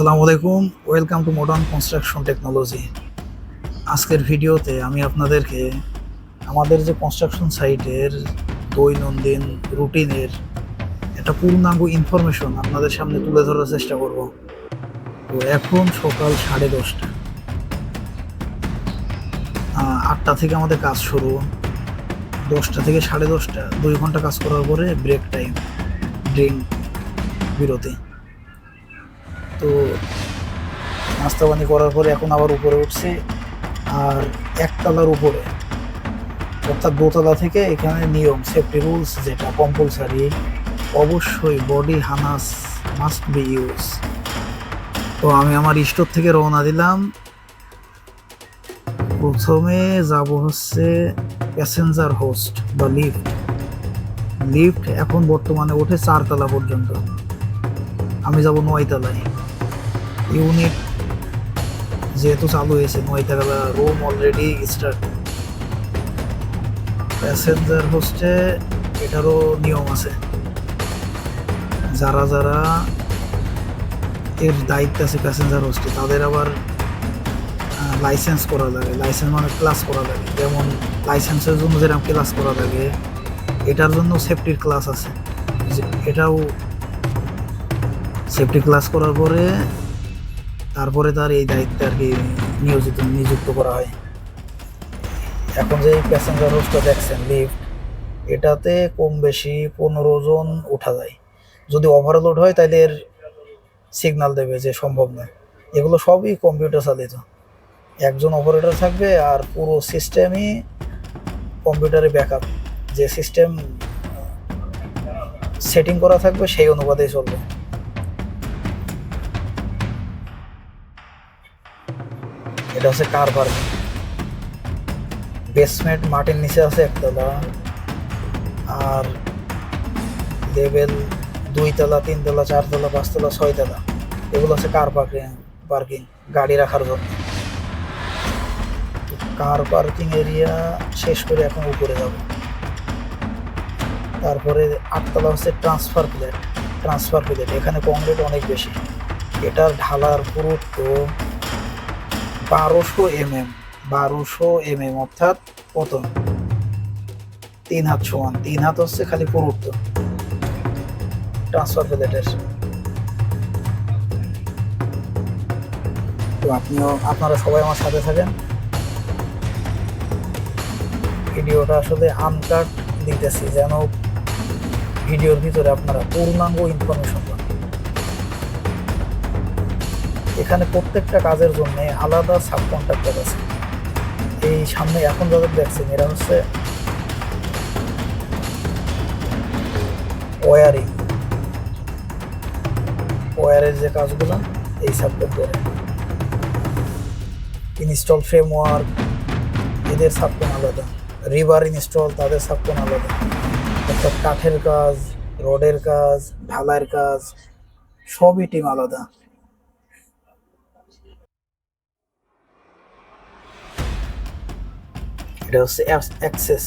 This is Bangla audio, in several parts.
আসসালামু আলাইকুম। Welcome to modern construction technology আজকের ভিডিওতে আমি আপনাদেরকে আমাদের যে কনস্ট্রাকশন সাইটের দৈনন্দিন রুটিনের একটা পূর্ণাঙ্গ ইনফরমেশন আপনাদের সামনে তুলে ধরার চেষ্টা করব। তো এখন সকাল সাড়ে দশটা। আটটা থেকে আমাদের কাজ শুরু। দশটা থেকে সাড়ে দশটা, দুই ঘণ্টা কাজ করার পরে ব্রেক টাইম ড্রিঙ্ক বিরতি। তো নাস্তা পানি করার পরে এখন আবার উপরে উঠছি, আর একতলার উপরে, অর্থাৎ দোতলা থেকে এখানে নিয়ম সেফটি রুলস যেটা কম্পালসারি অবশ্যই body harness must be use তো আমি আমার স্টোর থেকে রওনা দিলাম। প্রথমে যাব হচ্ছে প্যাসেঞ্জার হোস্ট বা লিফট লিফট এখন বর্তমানে ওঠে চারতলা পর্যন্ত। আমি যাব নয়তলায় ইউনিট যেহেতু চালু হয়েছে নয়তলা রুম অলরেডি স্টার্ট প্যাসেঞ্জার হোস্টে এটারও নিয়ম আছে। যারা যারা এর দায়িত্ব আছে প্যাসেঞ্জার হোস্টে তাদের আবার লাইসেন্স করা লাগে। লাইসেন্স মানে ক্লাস করা লাগে। যেমন লাইসেন্সের জন্য যেরকম ক্লাস করা লাগে, এটার জন্য সেফটির ক্লাস আছে। এটাও সেফটি ক্লাস করার পরে তারপরে তার এই দায়িত্বে আর কি নিয়োজিত, নিযুক্ত করা হয়। এখন যে প্যাসেঞ্জার হোস্টটা দেখছেন লিফট এটাতে কম বেশি পনেরো জন ওঠা যায়। যদি ওভারলোড হয় তাহলে এর সিগন্যাল দেবে যে সম্ভব নয়। এগুলো সবই কম্পিউটার চালিত। একজন অপারেটর থাকবে আর পুরো সিস্টেমই কম্পিউটারে ব্যাকআপ যে সিস্টেম সেটিং করা থাকবে সেই অনুপাতেই চলবে। এটা হচ্ছে কার পার্কিং বেসমেন্ট মাটির নিচে আছে একতলা। আর লেভেল দুইতলা, তিনতলা, চারতলা, পাঁচতলা, ছয়তলা। এগুলো হচ্ছে কার পার্কিং পার্কিং গাড়ি রাখার জন্য। কার পার্কিং এরিয়া শেষ করে এখন উপরে যাব। তারপরে আটতলা হচ্ছে ট্রান্সফার প্লেট ট্রান্সফার প্লেট এখানে কংক্রিট অনেক বেশি। এটার ঢালার পুরুত্ব বারোশো এম এম বারোশো এম এম অর্থাৎ কত তিন হাত সমান, তিন হাত হচ্ছে খালি পুরুত্ব। ট্রান্সফার প্লেটের তো আপনিও, আপনারা সবাই আমার সাথে থাকেন। ভিডিওটা আসলে আনকাট দিতেছি, যেন ভিডিওর ভিতরে আপনারা পূর্ণাঙ্গ ইনফরমেশন এখানে প্রত্যেকটা কাজের জন্য আলাদা সাব কন্ট্রাক্টর আছে। এই সামনে এখন যাদের দেখছেন, এরা হচ্ছে ওয়ারিং। ওয়ারের যে কাজগুলো, এই সাবজেক্ট করে ইনস্টল ফ্রেমওয়ার্ক এদের সাবকোন আলাদা। রিভার ইনস্টল তাদের সাবকোন আলাদা। অর্থাৎ কাঠের কাজ, রডের কাজ, ঢালাইয়ের কাজ, সবই টিম আলাদা। এটা হচ্ছে অ্যাক্সেস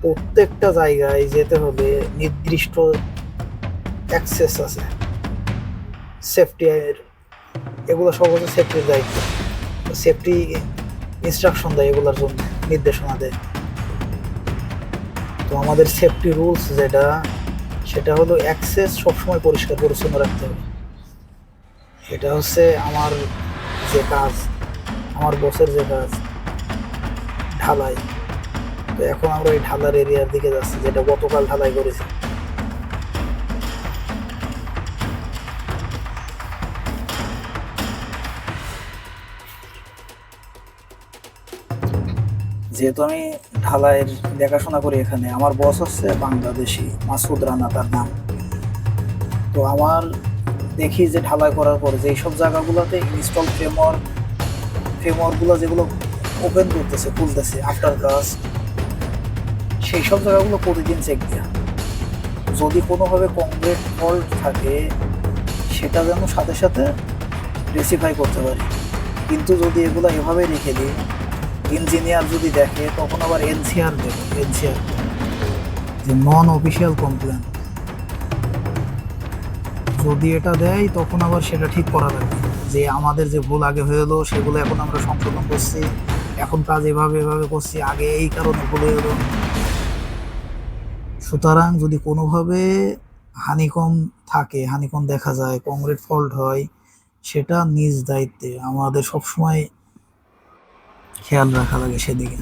প্রত্যেকটা জায়গায় যেতে হলে নির্দিষ্ট অ্যাক্সেস আছে। সেফটি এগুলো সব হচ্ছে সেফটির দায়িত্ব। সেফটি ইনস্ট্রাকশন দেয় এগুলোর জন্য, নির্দেশনা দেয়। তো আমাদের সেফটি রুলস যেটা, সেটা হলো অ্যাক্সেস সবসময় পরিষ্কার, পরিচ্ছন্ন রাখতে হবে। এটা হচ্ছে আমার যে কাজ। আমার বসের যে কাজ, ঢালাই। তো এখন আমরা এই ঢালার এরিয়ার দিকে যাচ্ছি, যেটা গতকাল ঢালাই করেছি। যেহেতু আমি ঢালাইয়ের দেখাশোনা করি এখানে, আমার বস হচ্ছে বাংলাদেশি মাসুদ রানা, তার নাম। তো আমার দেখি যে ঢালাই করার পর যে সব জায়গাগুলোতে ইনস্টল ফ্রেমওয়ার্ক ফ্রেমওয়ার্কগুলো যেগুলো ওপেন করতেছে, খুলতেছে আফটার কাজ সেই সব জায়গাগুলো প্রতিদিন চেক দেওয়া যদি কোনোভাবে কংক্রিট ফল্ট থাকে, সেটা যেন সাথে সাথে রেসিফাই করতে পারি। কিন্তু যদি এগুলো এভাবে রেখে দিই ইঞ্জিনিয়ার যদি দেখে, তখন আবার এনসিআর দেবে এনসিআর যে নন অফিসিয়াল কমপ্লেন যদি এটা দেয়, তখন আবার সেটা ঠিক করা লাগবে। যে আমাদের যে ভুল আগে হয়ে গেলো সেগুলো এখন আমরা সংশোধন করছি। এখন কাজ এভাবে এভাবে করছি, আগে এই কারণে ভুল হয়ে গেলো সুতরাং যদি কোনোভাবে হানিকম থাকে, হানিকম দেখা যায়, কংক্রিট ফল্ট হয়, সেটা নিজ দায়িত্বে। আমাদের সবসময় খেয়াল রাখা লাগে সেদিকে।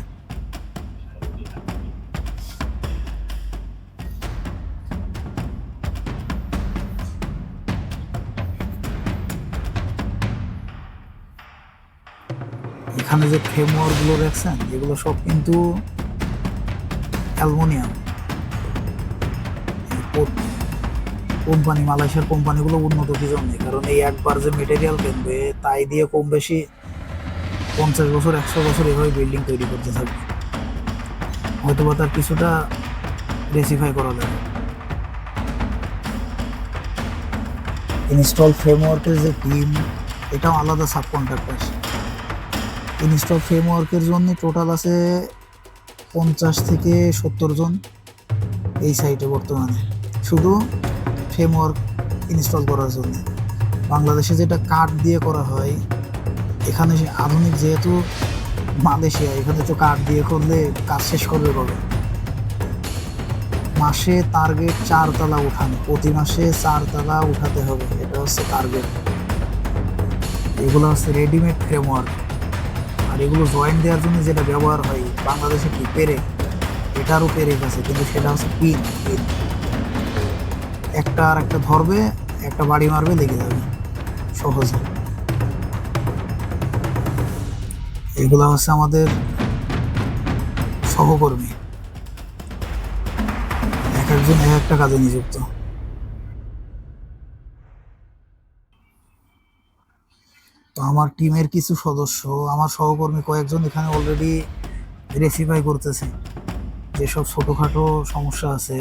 এখানে যে ফ্রেমওয়ার্কগুলো দেখছেন, এগুলো সব কিন্তু অ্যালমোনিয়াম। কোম্পানি, মালয়েশিয়ার কোম্পানিগুলো উন্নত কি জন্য? কারণ এই একবার যে মেটেরিয়াল কিনবে, তাই দিয়ে কম বেশি পঞ্চাশ বছর, একশো বছর এভাবে বিল্ডিং তৈরি করতে থাকবে। হয়তো বা তার কিছুটা রেসিফাই করা যাবে। ইনস্টল ফ্রেমওয়ার্কের যে টিম এটাও আলাদা সাব কন্ট্রাক্টার ইনস্টল ফ্রেমওয়ার্কের জন্য টোটাল আছে পঞ্চাশ থেকে সত্তর জন এই সাইটে বর্তমানে। শুধু ফ্রেমওয়ার্ক ইনস্টল করার জন্য। বাংলাদেশে যেটা কাঠ দিয়ে করা হয়, এখানে আধুনিক যেহেতু মালয়েশিয়া, এখানে তো কাঠ দিয়ে করলে কাজ শেষ করবে কবে? মাসে টার্গেট চারতলা উঠানো, প্রতি মাসে চারতলা উঠাতে হবে। এটা হচ্ছে টার্গেট এগুলো হচ্ছে রেডিমেড ফ্রেমওয়ার্ক আর এগুলো জয়েন্ট দেওয়ার জন্য যেটা ব্যবহার হয়, বাংলাদেশে কি পেরে? এটারও পেরেক আছে কিন্তু সেটা হচ্ছে পিন পিন একটা আর একটা ধরবে, একটা বাড়ি মারবে, লেগে যাবে। সহজে। এগুলো হচ্ছে আমাদের সহকর্মী। এক একজন এক একটা কাজে নিযুক্ত। তো আমার টিমের কিছু সদস্য, আমার সহকর্মী কয়েকজন এখানে অলরেডি রেসিফাই করতেছে। যেসব ছোটোখাটো সমস্যা আছে,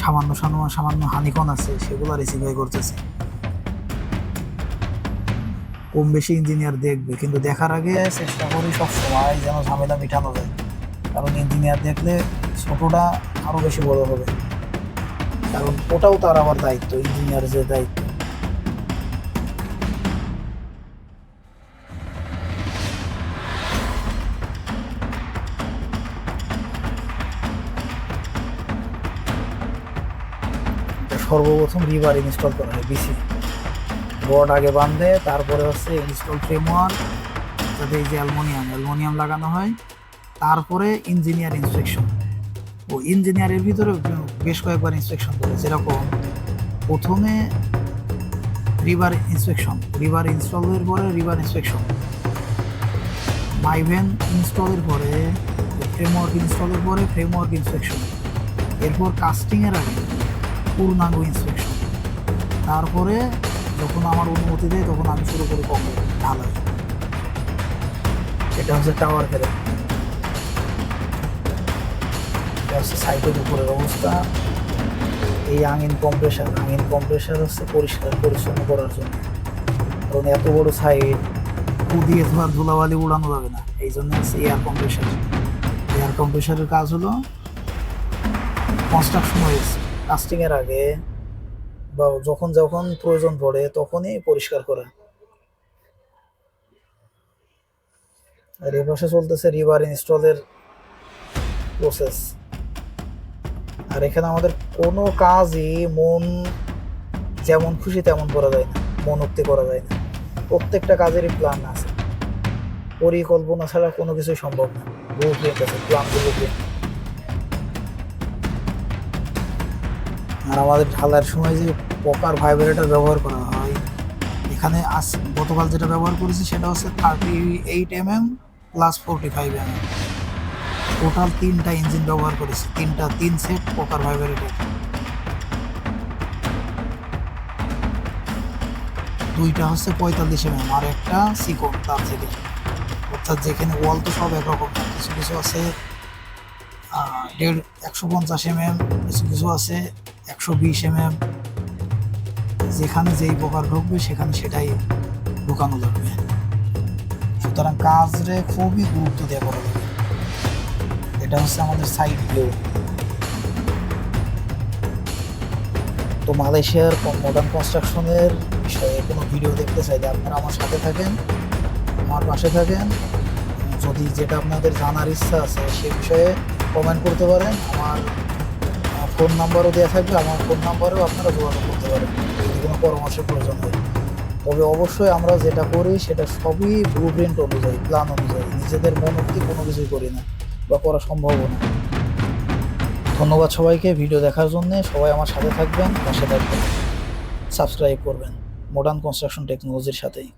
সামান্য সামান্য সামান্য হানিকন আছে, সেগুলো রেসিফাই করতেছে। কম বেশি ইঞ্জিনিয়ার দেখবে, কিন্তু দেখার আগে চেষ্টা করি সবসময় যেন ঝামেলা মিটানো যায়। কারণ ইঞ্জিনিয়ার দেখলে ছোটোটা আরও বেশি বড় হবে। কারণ ওটাও তার আবার দায়িত্ব ইঞ্জিনিয়ার যে দায়িত্ব। সর্বপ্রথম রিভার ইনস্টল করা হয় বিসি বড আগে বাঁধে, তারপরে হচ্ছে ইনস্টল ফ্রেমওয়ার্ক যাতে এই যে অ্যালমোনিয়াম অ্যালমোনিয়াম লাগানো হয়। তারপরে ইঞ্জিনিয়ার ইন্সপেকশন ও ইঞ্জিনিয়ারের ভিতরে বেশ কয়েকবার ইন্সপেকশন করে, যেরকম প্রথমে রিভার ইন্সপেকশন রিভার ইনস্টলের পরে রিভার ইন্সপেকশন মাইভেন ইনস্টলের পরে ফ্রেমওয়ার্ক ইনস্টলের পরে ফ্রেমওয়ার্ক ইন্সপেকশন এরপর কাস্টিংয়ের আগে পূর্ণাঙ্গ ইন্সপেকশন তারপরে যখন আমার অনুমতি দেয়, তখন আমি শুরু করি কংক্রিট ঢালাই। এটা হচ্ছে টাওয়ার ফেরে এটা হচ্ছে সাইটের উপরের অবস্থা। এই আঙিন কম্প্রেসার আঙিন কম্প্রেসার হচ্ছে পরিষ্কার, পরিচ্ছন্ন করার জন্য। কারণ এত বড় সাইড কুদিয়ে ধোয়ার ধুলাবালি উড়ানো যাবে না। এই জন্য হচ্ছে এয়ার কম্প্রেসার এয়ার কম্প্রেসারের কাজ হলো কনস্ট্রাকশন হয়েছে কাস্টিংয়ের আগে বা যখন যখন প্রয়োজন পড়ে তখনই পরিষ্কার করা। আর এ পাশে চলতেছে রিভার ইনস্টলের প্রসেস আর এখানে আমাদের কোনো কাজই মন যেমন খুশি তেমন করা যায় না মনোক্তি করা যায় না। প্রত্যেকটা কাজেরই প্ল্যান আছে। পরিকল্পনা ছাড়া কোনো কিছুই সম্ভব না। ব্লু প্রিন্ট আছে প্ল্যান আর আমাদের ঢালার সময় যে পকার ভাইব্রেটর ব্যবহার করা হয়, এখানে আজ গতকাল যেটা ব্যবহার করেছি সেটা হচ্ছে thirty eight M M plus forty five M M total তিনটা ইঞ্জিন ব্যবহার করেছি, তিনটা, তিন সেট পকার ভাইব্রেটর দুইটা হচ্ছে পঁয়তাল্লিশ এম এম আর একটা সিকন তার থেকে। অর্থাৎ যেখানে ওয়াল তো সব একরকম, কিছু কিছু আছে দেড়, একশো পঞ্চাশ এম এম কিছু কিছু আছে একশো বিশ এম এম যেখানে যেই প্রকার ঢুকবে সেখানে সেটাই ঢুকানো লাগবে সুতরাং কাজরে খুবই গুরুত্ব দেওয়া করা যাবে এটা হচ্ছে আমাদের সাইড ভিউ তো মালয়েশিয়ার মডার্ন কনস্ট্রাকশনের বিষয়ে কোনো ভিডিও দেখতে চাইলে আপনারা আমার সাথে থাকেন, আমার পাশে থাকেন। যদি যেটা আপনাদের জানার ইচ্ছা আছে সে বিষয়ে কমেন্ট করতে পারেন। আমার ফোন নাম্বারও দেওয়া থাকবে, আমার ফোন নাম্বারেও আপনারা যোগাযোগ করতে পারেন। যদি কোনো পরামর্শের প্রয়োজন হয়। তবে অবশ্যই আমরা যেটা করি, সেটা সবই ব্লু প্রিন্ট অনুযায়ী প্ল্যান অনুযায়ী। নিজেদের মনোক্তি কোনো কিছুই করি না বা করা সম্ভব না ধন্যবাদ সবাইকে ভিডিও দেখার জন্য। সবাই আমার সাথে থাকবেন, পাশে থাকবেন, সাবস্ক্রাইব করবেন। মডার্ন কনস্ট্রাকশন টেকনোলজির সাথেই।